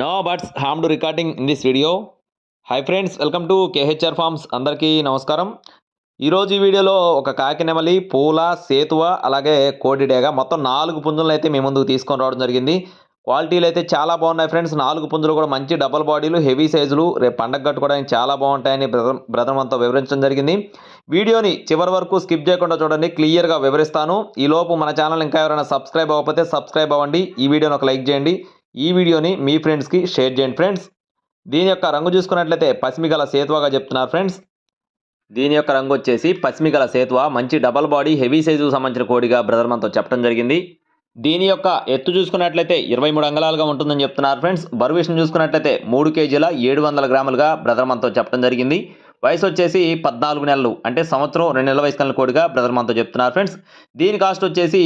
No birds harm to recording in this video hi friends welcome to KHR farms అందరికీ నమస్కారం. ఈరోజు ఈ వీడియోలో ఒక కాకినెమలి పూల సేతువ అలాగే కోడిడేగా మొత్తం నాలుగు పుంజులను అయితే మీ ముందుకు తీసుకొని రావడం జరిగింది. క్వాలిటీలు అయితే చాలా బాగున్నాయి ఫ్రెండ్స్ నాలుగు పుంజులు కూడా మంచి డబల్ బాడీలు హెవీ సైజులు రేపు పండగ కట్టుకోవడానికి చాలా బాగుంటాయని బ్రదర్ బ్రదర్మంతో వివరించడం జరిగింది. వీడియోని చివరి వరకు స్కిప్ చేయకుండా చూడండి క్లియర్గా వివరిస్తాను. ఈ లోపు మన ఛానల్ ఇంకా ఎవరైనా సబ్స్క్రైబ్ అవ్వకపోతే సబ్స్క్రైబ్ అవ్వండి. ఈ వీడియోని ఒక లైక్ చేయండి. ఈ వీడియోని మీ ఫ్రెండ్స్కి షేర్ చేయండి ఫ్రెండ్స్. దీని యొక్క రంగు చూసుకున్నట్లయితే పసిమిగల సేతువగా చెప్తున్నారు ఫ్రెండ్స్. దీని యొక్క రంగు వచ్చేసి పసిమిగల సేతువ మంచి డబల్ బాడీ హెవీ సైజుకు సంబంధించిన కోడిగా బ్రదర్ మనతో చెప్పడం జరిగింది. దీని యొక్క ఎత్తు చూసుకున్నట్లయితే ఇరవై మూడు అంగళాలుగా ఉంటుందని చెప్తున్నారు ఫ్రెండ్స్. బరువు విషయం చూసుకున్నట్లయితే మూడు కేజీల ఏడు వందల గ్రాములుగా బ్రదర్ మనతో చెప్పడం జరిగింది. వయసు వచ్చేసి పద్నాలుగు నెలలు అంటే సంవత్సరం రెండు నెలల వయసు కోడిగా బ్రదర్ మనతో చెప్తున్నారు ఫ్రెండ్స్. దీని కాస్ట్ వచ్చేసి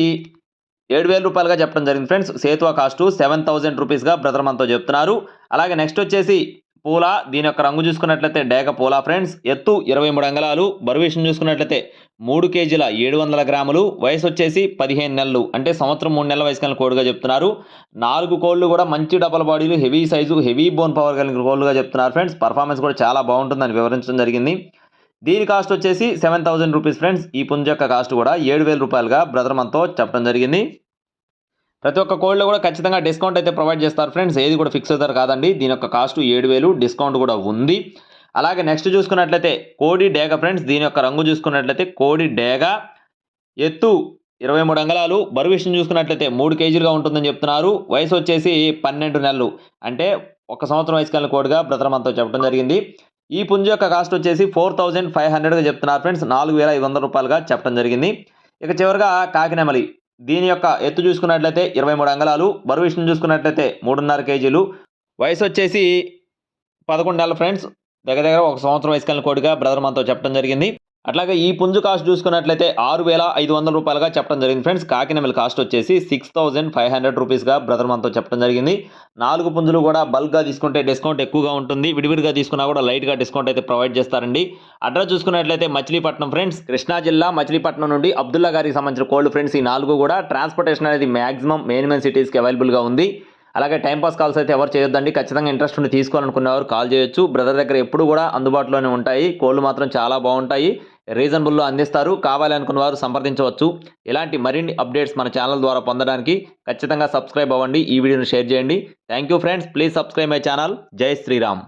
ఏడు వేల రూపాయలుగా చెప్పడం జరిగింది ఫ్రెండ్స్. సేతువా కాస్ట్ సెవెన్ థౌజండ్ రూపీస్గా బ్రదర్ మనతో చెప్తున్నారు. అలాగే నెక్స్ట్ వచ్చేసి పూల. దీని యొక్క రంగు చూసుకున్నట్లయితే డేగ పూల ఫ్రెండ్స్. ఎత్తు ఇరవై మూడు అంగళాలు. బరువు విషయం చూసుకున్నట్లయితే మూడు కేజీల ఏడు వందల గ్రాములు. వయసు వచ్చేసి పదిహేను నెలలు. అంటే సంవత్సరం మూడు నెలల వయసు కలిగిన కోడిగా చెప్తున్నారు. నాలుగు కోళ్ళు కూడా మంచి డబల్ బాడీలు heavy size heavy bone power కలిగిన కోళ్ళుగా చెప్తున్నారు ఫ్రెండ్స్. పర్ఫార్మెన్స్ కూడా చాలా బాగుంటుందని వివరించడం జరిగింది. దీని కాస్ట్ వచ్చేసి సెవెన్ థౌజండ్ రూపీస్ ఫ్రెండ్స్. ఈ పుంజ యొక్క కాస్ట్ కూడా ఏడు వేల రూపాయలుగా బ్రదర్ మనతో చెప్పడం జరిగింది. ప్రతి ఒక్క కోడ్లో కూడా ఖచ్చితంగా డిస్కౌంట్ అయితే ప్రొవైడ్ చేస్తారు ఫ్రెండ్స్. ఏది కూడా ఫిక్స్ అవుతారు కాదండి. దీని యొక్క కాస్ట్ ఏడు వేలు డిస్కౌంట్ కూడా ఉంది. అలాగే నెక్స్ట్ చూసుకున్నట్లయితే కోడి డేగ ఫ్రెండ్స్. దీని యొక్క రంగు చూసుకున్నట్లయితే కోడి డేగ. ఎత్తు ఇరవై మూడు అంగళాలు. బరువు విషయం చూసుకున్నట్లయితే మూడు కేజీలుగా ఉంటుందని చెప్తున్నారు. వయసు వచ్చేసి పన్నెండు నెలలు. అంటే ఒక సంవత్సరం వయసు కలిగిన కోడిగా బ్రతరమంతో చెప్పడం జరిగింది. ఈ పుంజు యొక్క కాస్ట్ వచ్చేసి ఫోర్ థౌజండ్ ఫైవ్ హండ్రెడ్గా చెప్తున్నారు ఫ్రెండ్స్. నాలుగు వేల ఐదు వందల రూపాయలుగా చెప్పడం జరిగింది. ఇక చివరిగా కాకినెమలి దీని యొక్క ఎత్తు చూసుకున్నట్లయితే ఇరవై మూడు అంగళాలు బరువు విషయం చూసుకున్నట్లయితే మూడున్నర కేజీలు. వయసు వచ్చేసి పదకొండు నెలలు ఫ్రెండ్స్. దగ్గర దగ్గర ఒక సంవత్సరం వయసు కలిగిన కోడిగా బ్రదర్ మనతో చెప్పడం జరిగింది. అట్లాగే ఈ పుంజు కాస్ట్ చూసుకున్నట్లయితే ఆరు వేల ఐదు వందల రూపాయలుగా చెప్పడం జరిగింది. ఫ్రెండ్స్ కాకినెమల్ కాస్ట్ వచ్చేసి సిక్స్ థౌజండ్ ఫైవ్ హండ్రెడ్ రూపీస్గా బ్రదర్ మనతో చెప్పడం జరిగింది. నాలుగు పుంజులు కూడా బల్క్గా తీసుకుంటే డిస్కౌంట్ ఎక్కువగా ఉంటుంది. విడివిడిగా తీసుకున్నా కూడా లైట్గా డిస్కౌంట్ అయితే ప్రొవైడ్ చేస్తారండి. అడ్రస్ చూసుకున్నట్లయితే మచిలీపట్నం ఫ్రెండ్స్ కృష్ణా జిల్లా మచిలీపట్నం నుండి అబ్దుల్లా గారికి సంబంధించిన కోల్డ్ ఫ్రెండ్స్ ఈ నాలుగు కూడా ట్రాన్స్పోర్టేషన్ అనేది మాక్సిమం మెయిన్ మెయిన్ సిటీస్కి అవైలబుల్గా ఉంది. అలాగే టైంపాస్ కాల్స్ అయితే ఎవరు చేయొద్దండి. ఖచ్చితంగా ఇంట్రెస్ట్ ఉండి తీసుకోవాలనుకునేవారు కాల్ చేయొచ్చు. బ్రదర్ దగ్గర ఎప్పుడు కూడా అందుబాటులోనే ఉంటాయి. కోళ్ళు మాత్రం చాలా బాగుంటాయి. రీజనబుల్లో అందిస్తారు. కావాలనుకున్న వారు సంప్రదించవచ్చు. ఇలాంటి మరిన్ని అప్డేట్స్ మన ఛానల్ ద్వారా పొందడానికి ఖచ్చితంగా సబ్స్క్రైబ్ అవ్వండి. ఈ వీడియోను షేర్ చేయండి. Thank you friends. Please subscribe my channel. జై శ్రీరామ్.